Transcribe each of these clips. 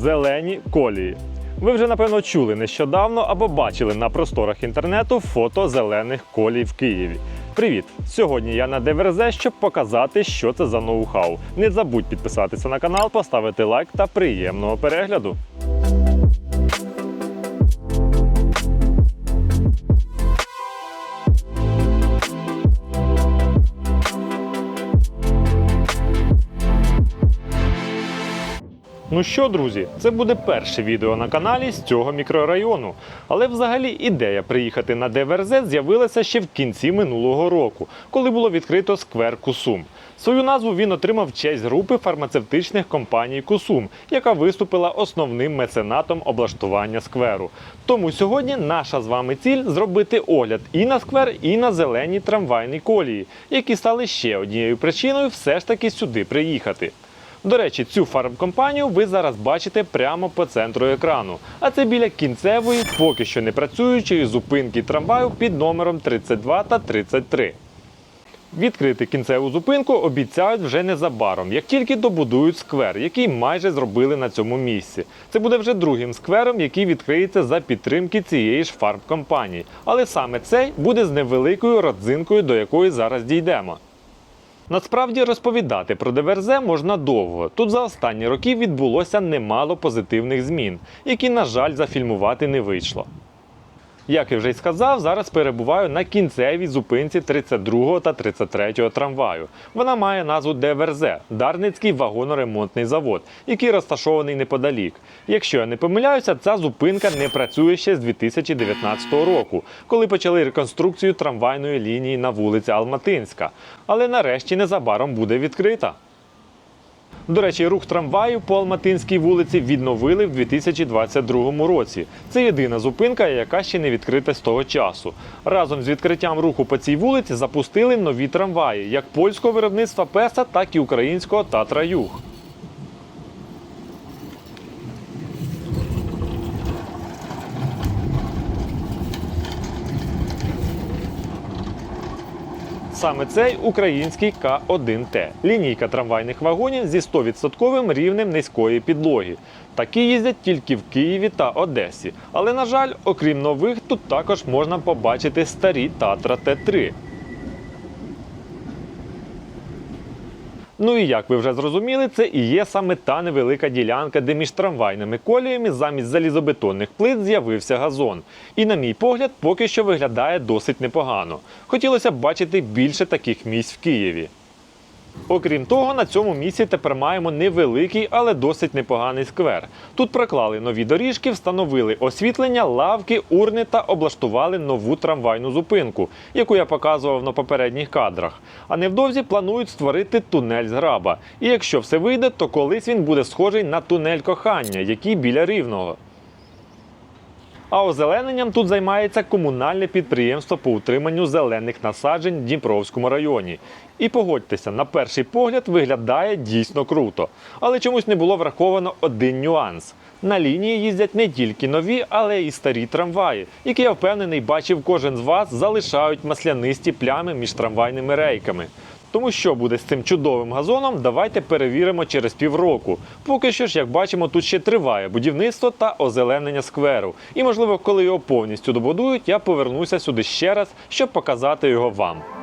зелені колії. Ви вже напевно чули нещодавно або бачили на просторах інтернету фото зелених колій в Києві. Привіт! Сьогодні я на ДВРЗ, щоб показати, що це за ноу-хау. Не забудь підписатися на канал, поставити лайк та приємного перегляду. Ну що, друзі, це буде перше відео на каналі з цього мікрорайону. Але взагалі ідея приїхати на ДВРЗ з'явилася ще в кінці минулого року, коли було відкрито сквер Кусум. Свою назву він отримав в честь групи фармацевтичних компаній Кусум, яка виступила основним меценатом облаштування скверу. Тому сьогодні наша з вами ціль зробити огляд і на сквер, і на зелені трамвайні колії, які стали ще однією причиною все ж таки сюди приїхати. До речі, цю фармкомпанію ви зараз бачите прямо по центру екрану. А це біля кінцевої, поки що не працюючої зупинки трамваю під номером 32 та 33. Відкрити кінцеву зупинку обіцяють вже незабаром, як тільки добудують сквер, який майже зробили на цьому місці. Це буде вже другим сквером, який відкриється за підтримки цієї ж фармкомпанії. Але саме цей буде з невеликою родзинкою, до якої зараз дійдемо. Насправді розповідати про ДВРЗ можна довго. Тут за останні роки відбулося немало позитивних змін, які, на жаль, зафільмувати не вийшло. Як я вже й сказав, зараз перебуваю на кінцевій зупинці 32 та 33 трамваю. Вона має назву ДВРЗ Дарницький вагоноремонтний завод, який розташований неподалік. Якщо я не помиляюся, ця зупинка не працює ще з 2019 року, коли почали реконструкцію трамвайної лінії на вулиці Алматинська. Але нарешті незабаром буде відкрита. До речі, рух трамваю по Алматинській вулиці відновили в 2022 році. Це єдина зупинка, яка ще не відкрита з того часу. Разом з відкриттям руху по цій вулиці запустили нові трамваї, як польського виробництва Песа, так і українського Татра Юг. Саме цей український К1Т лінійка трамвайних вагонів зі 100% рівнем низької підлоги. Такі їздять тільки в Києві та Одесі. Але, на жаль, окрім нових, тут також можна побачити старі Татра Т3. Ну і як ви вже зрозуміли, це і є саме та невелика ділянка, де між трамвайними коліями замість залізобетонних плит з'явився газон. І, на мій погляд, поки що виглядає досить непогано. Хотілося б бачити більше таких місць в Києві. Окрім того, на цьому місці тепер маємо невеликий, але досить непоганий сквер. Тут проклали нові доріжки, встановили освітлення, лавки, урни та облаштували нову трамвайну зупинку, яку я показував на попередніх кадрах. А невдовзі планують створити тунель з граба. І якщо все вийде, то колись він буде схожий на тунель кохання, який біля рівного. А озелененням тут займається комунальне підприємство по утриманню зелених насаджень в Дніпровському районі. І погодьтеся, на перший погляд виглядає дійсно круто. Але чомусь не було враховано один нюанс. На лінії їздять не тільки нові, але й старі трамваї, які я впевнений бачив кожен з вас, залишають маслянисті плями між трамвайними рейками. Тому що буде з цим чудовим газоном, давайте перевіримо через півроку. Поки що ж, як бачимо, тут ще триває будівництво та озеленення скверу. І, можливо, коли його повністю добудують, я повернуся сюди ще раз, щоб показати його вам.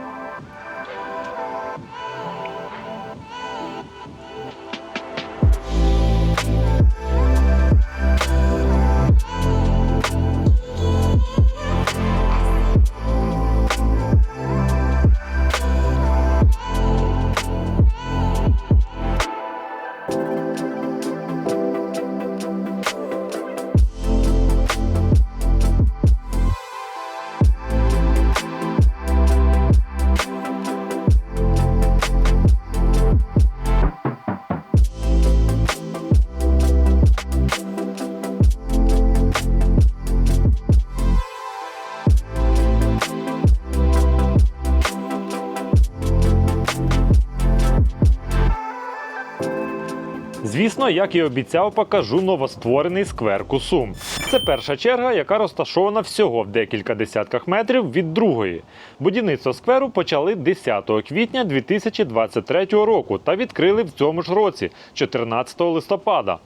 Звісно, як і обіцяв, покажу новостворений сквер Кусум. Це перша черга, яка розташована всього в декілька десятках метрів від другої. Будівництво скверу почали 10 квітня 2023 року та відкрили в цьому ж році, 14 листопада.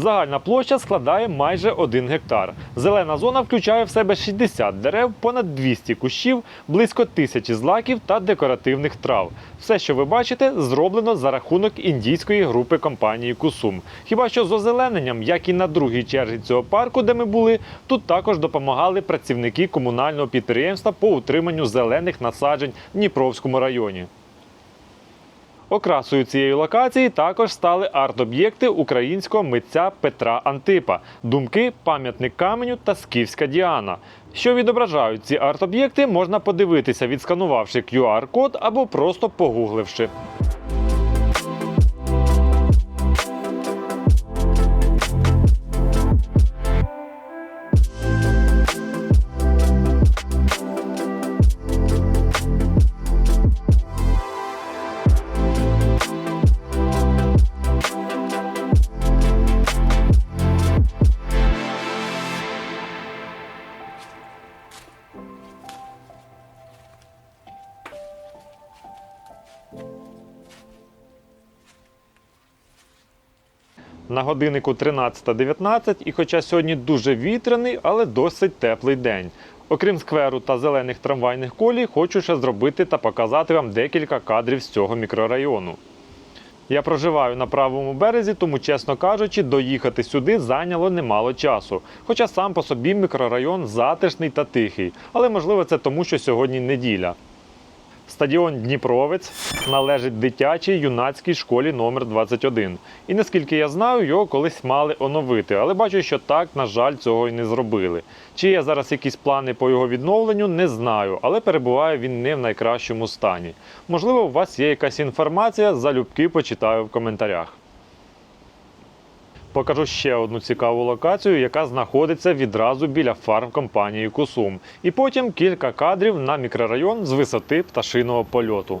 Загальна площа складає майже 1 гектар. Зелена зона включає в себе 60 дерев, понад 200 кущів, близько тисячі злаків та декоративних трав. Все, що ви бачите, зроблено за рахунок індійської групи компанії Кусум. Хіба що з озелененням, як і на другій черзі цього парку, де ми були, тут також допомагали працівники комунального підприємства по утриманню зелених насаджень в Дніпровському районі. Окрасою цієї локації також стали арт-об'єкти українського митця Петра Антипа, думки, пам'ятник каменю та скіфська Діана. Що відображають ці арт-об'єкти, можна подивитися, відсканувавши QR-код або просто погугливши. На годиннику 13.19 і хоча сьогодні дуже вітряний, але досить теплий день. Окрім скверу та зелених трамвайних колій, хочу ще зробити та показати вам декілька кадрів з цього мікрорайону. Я проживаю на правому березі, тому, чесно кажучи, доїхати сюди зайняло немало часу. Хоча сам по собі мікрорайон затишний та тихий, але можливо це тому, що сьогодні неділя. Стадіон Дніпровець належить дитячій юнацькій школі номер 21. І наскільки я знаю, його колись мали оновити, але бачу, що так, на жаль, цього й не зробили. Чи є зараз якісь плани по його відновленню, не знаю, але перебуває він не в найкращому стані. Можливо, у вас є якась інформація, залюбки почитаю в коментарях. Покажу ще одну цікаву локацію, яка знаходиться відразу біля фарм компанії Кусум. І потім кілька кадрів на мікрорайон з висоти пташиного польоту.